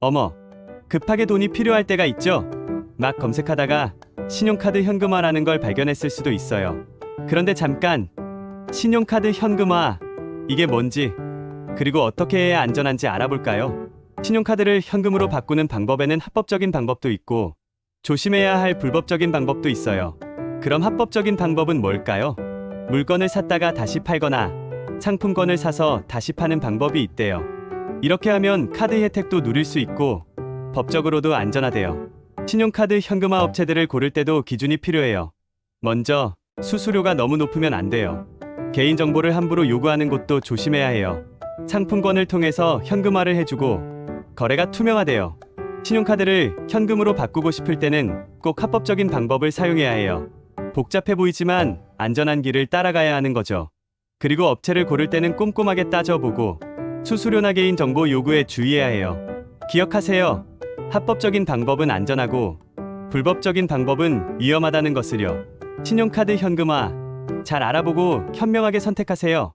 어머, 급하게 돈이 필요할 때가 있죠? 막 검색하다가 신용카드 현금화라는 걸 발견했을 수도 있어요. 그런데 잠깐, 신용카드 현금화, 이게 뭔지, 그리고 어떻게 해야 안전한지 알아볼까요? 신용카드를 현금으로 바꾸는 방법에는 합법적인 방법도 있고, 조심해야 할 불법적인 방법도 있어요. 그럼 합법적인 방법은 뭘까요? 물건을 샀다가 다시 팔거나 상품권을 사서 다시 파는 방법이 있대요. 이렇게 하면 카드 혜택도 누릴 수 있고 법적으로도 안전하대요. 신용카드 현금화 업체들을 고를 때도 기준이 필요해요. 먼저 수수료가 너무 높으면 안 돼요. 개인정보를 함부로 요구하는 곳도 조심해야 해요. 상품권을 통해서 현금화를 해주고 거래가 투명하대요. 신용카드를 현금으로 바꾸고 싶을 때는 꼭 합법적인 방법을 사용해야 해요. 복잡해 보이지만 안전한 길을 따라가야 하는 거죠. 그리고 업체를 고를 때는 꼼꼼하게 따져보고 수수료나 개인 정보 요구에 주의해야 해요. 기억하세요. 합법적인 방법은 안전하고 불법적인 방법은 위험하다는 것을요. 신용카드 현금화 잘 알아보고 현명하게 선택하세요.